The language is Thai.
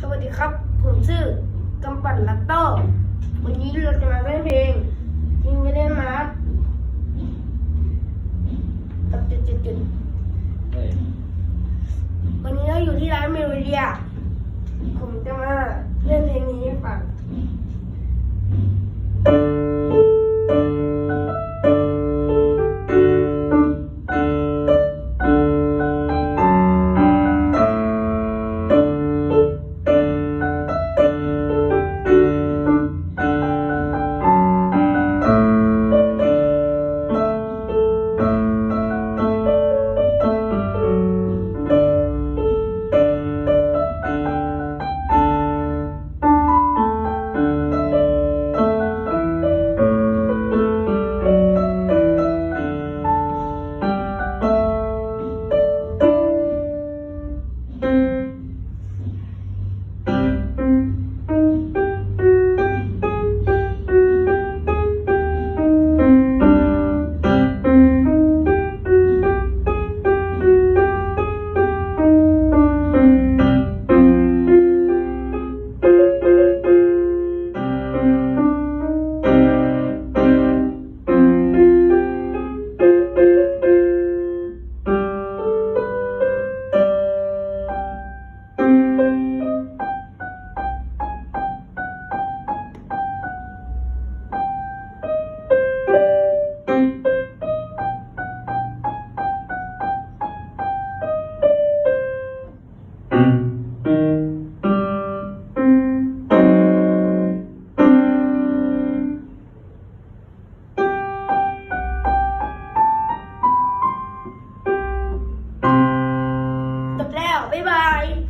สวัสดีครับ ผมชื่อกำปั่นลัตโต้วันนี้เราจะมาเล่นเพลงจริงไม่ได้มาตับจุดจุดจุดเฮ้ยวันนี้เราอยู่ที่ร้านเมโลเดีย ผมจะมาเล่นเพลงนี้ Bye bye.